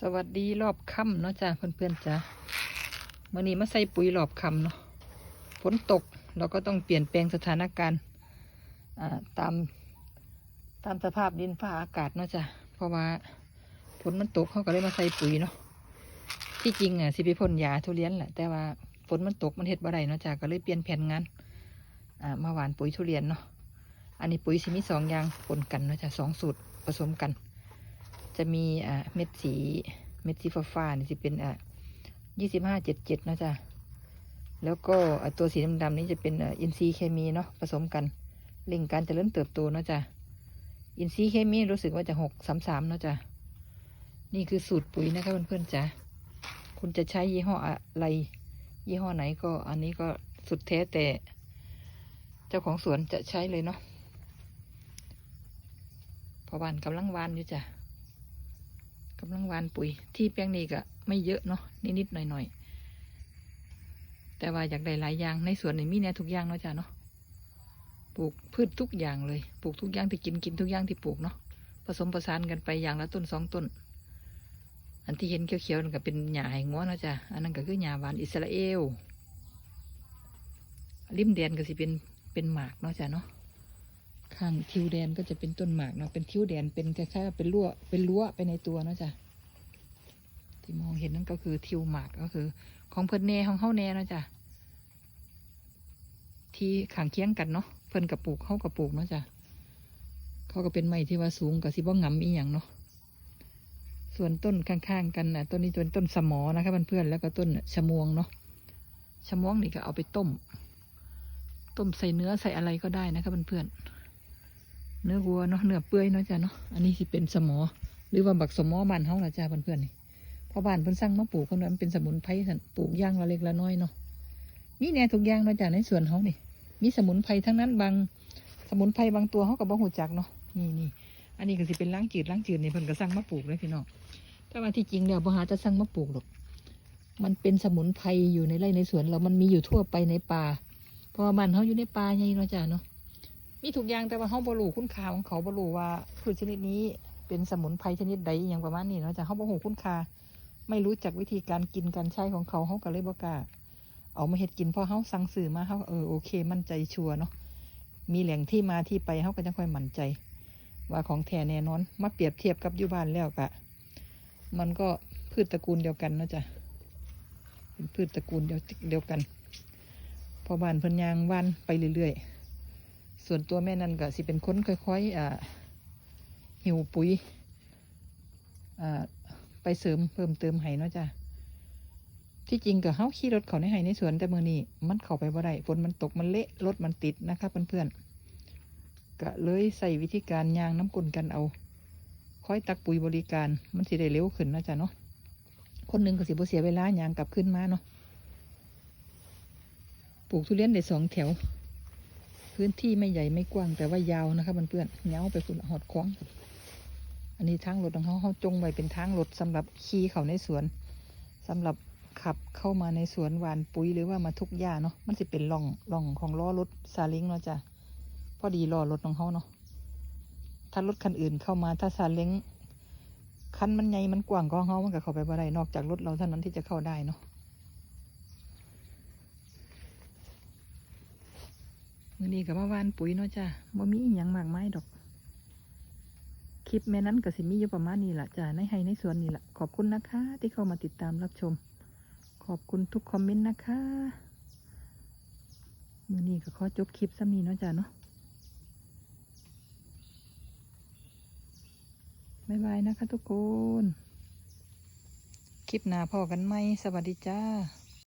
สวัสดีรอบค่ำเนาะจ้าเพื่อนๆจ้าเมื่อนี้มาใส่ปุ๋ยรอบค่ำเนาะฝนตกเราก็ต้องเปลี่ยนแปลงสถานการณ์ตามตามสภาพดินฟ้าอากาศเนาะจ้าเพราะว่าฝนมันตกเขาก็เลยมาใส่ปุ๋ยเนาะที่จริงอะสิไปพ่นยาทุเรียนแหละแต่ว่าฝนมันตกมันเห็ดบ่ได้เนาะจ้าก็เลยเปลี่ยนแผนงานมาหวานปุ๋ยทุเรียนเนาะอันนี้ปุ๋ยสิมีสองอย่างปนกันเนาะจ้าสองสูตรผสมกัน จะมีอ่าเม็ดสีเม็ดสีฟ้าฟ้าๆนี่จะเป็นอ่ายี่สิบห้าเจ็ดเจ็ดนะจ๊ะแล้วก็อ่าตัวสีดำๆนี้จะเป็นอ่าอินทรีย์เคมีเนาะผสมกันเร่งการจเจริญเติบโตเนาะจ๊ะอินทรีย์เคมีรู้สึกว่าจะหกสามสามเนาะจ๊ะนี่คือสูตรปุ๋ยนะคะเพื่อนๆจ๊ะคุณจะใช้ยี่ห้ออะไร ยี่ห้อไหนก็อันนี้ก็สุดแท้แต่ เจ้าของสวนจะใช้เลยเนาะพอบ้านกำลังวานอยู่จ้ะ กำลังหวานปุ๋ย ที่แปลงนี้ก็ไม่เยอะเนาะนิดๆหน่อยๆ แต่ว่าอยากได้หลายอย่างในสวนนี่มีแน่ทุกอย่างเนาะจ้ะเนาะปลูกพืชทุกอย่างเลยปลูกทุกอย่างที่กินกินทุกอย่างที่ปลูกเนาะผสมผสานกันไปอย่างละต้นสองต้น อันที่เห็นเขียวๆนั่นก็เป็นหญ้าให้งัวเนาะจ้ะอันนั้นก็คือหญ้าหวานอิสราเอลริมแดนก็สิเป็นเป็นหมากเนาะจ้ะเนาะ ข้างทิวแดนก็จะเป็นต้นหมากเนาะเป็นทิวแดนเป็นคล้ายๆเป็นรั้วเป็นรั้วไปในตัวเนาะจ้ะที่มองเห็นนั่นก็คือทิวหมากก็คือ ของเพิ่นแน่ของเฮาแน่เนาะจ้ะที่ข้างเคียงกันเนาะเพิ่นกับปลูกเฮากับปลูกเนาะจ้ะเขาก็เป็นไม้ที่ว่าสูงกับสิบ่งำอีหยังเนาะส่วนต้นข้างๆกันน่ะต้นนี้เป็นต้นสมอนะคะเพื่อนๆแล้วก็ต้นชะมวงเนาะชะมวงนี่ก็เอาไปต้ม ต้มใส่เนื้อใส่อะไรก็ได้นะคะเพื่อนๆ เนื้อวัวเนาะเนื้อเปื่อยเนาะจ้ะเนาะอันนี้สิเป็นสมอ หรือว่าบักสมอบ้านเฮาละจ้าเพื่อนๆนี่พราะบ้านเพิ่นสั่งมาปลูกเพิ่นว่ามันเป็นสมุนไพรสั่นปลูกย่างละเล็กละน้อยเนาะมีแน่ทุกอย่างเนาะจ้าในสวนเฮานี่มีสมุนไพรทั้งนั้นบางสมุนไพรบางตัวเฮาก็บ่ฮู้จักเนาะนี่นี่อันนี้ก็สิเป็นล้างจืดล้างจืดนี่เพิ่นก็สั่งมาปลูกเลยพี่น้องแต่ว่าที่จริงแล้วบ่หาจะสั่งมาปลูกหรอกมันเป็นสมุนไพรอยู่ในไร่ในสวนเรามันมีอยู่ทั่วไปในป่าพราะว่าบ้านเฮาอยู่ในป่าใหญ่เนาะจ้าเนาะ มีทุกอย่างแต่ว่าเขาบรูคุณค่าของเขาบรูว่าพืชชนิดนี้เป็นสมุนไพรชนิดใดอย่างประมาณนี้เนาะจากเขาบ่หูคุณค่าไม่รู้จักวิธีการกินการใช้ของเขาเขาก็เลยบ่กล้าเอามาเฮ็ดกินเพราะเขาสั่งสื่อมาเขาเออโอเค มั่นใจชัวร์เนาะมีแหล่งที่มาที่ไปเขาก็จะค่อยมั่นใจ ว่าของแท้แน่นอน มาเปรียบเทียบกับอยู่บ้านแล้วกะ มันก็พืชตระกูลเดียวกันเนาะจ้ะเป็นพืชตระกูลเดียวเดียวกัน พอบ้านเพิ่นยางว่านไปเรื่อยๆ ส่วนตัวแม่นั่นก็สิเป็นคนค่อยๆอ่าหิวปุ๋ยอ่าไปเสริมเพิ่มเติมให้เนาะจ้ะที่จริงก็เฮาขี่รถเขาในไห้ในสวนแต่มือนี้มันเข้าไปบ่ได้ฝนมันตกมันเละรถมันติดนะคะเพื่อนๆก็เลยใส่วิธีการยางน้ำกลนกันเอาค่อยตักปุ๋ยบริการมันสิได้เร็วขึ้นนะจ้ะเนาะคนหนึ่งก็สิบ่เสียเวลายางกลับขึ้นมาเนาะปลูกทุเรียนได้สองแถว พื้นที่ไม่ใหญ่ไม่กว้างแต่ว่ายาวนะครับเพื่อนๆเงาไปฝุ่นหอดคล้องอันนี้ทางรถของเขาเขาจงไว้เป็นทางรถสำหรับขี่เขาในสวนสำหรับขับเข้ามาในสวนหวานปุ๋ยหรือว่ามาทุกหญ้าเนาะมันสิเป็นร่องร่องของล้อรถซาเล้งเนาะจ้ะพอดีล้อรถของเขาเนาะถ้ารถคันอื่นเข้ามาถ้าซาเล้งคันมันใหญ่มันกว้างก็เขามันก็เข้าไปบ่ได้นอกจากรถเราเท่านั้นที่จะเข้าได้เนาะ มื่อนี้กับมาวานปุ๋ยเนาะจ้ะบ่มีอหยังมากมายดอก คลิปแม่นั้นก็สิมีอยู่ประมาณนี้แหละจ้ะในให้ในสวนนี่แหละขอบคุณนะคะ ที่เข้ามาติดตามรับชม ขอบคุณทุกคอมเมนต์นะคะมื่อนี้ก็ขอจบคลิปซ้ำนี้เนาะจ้ะเนาะบายบายนะคะทุกคน คลิปหน้าพอกันไหมสวัสดีจ้า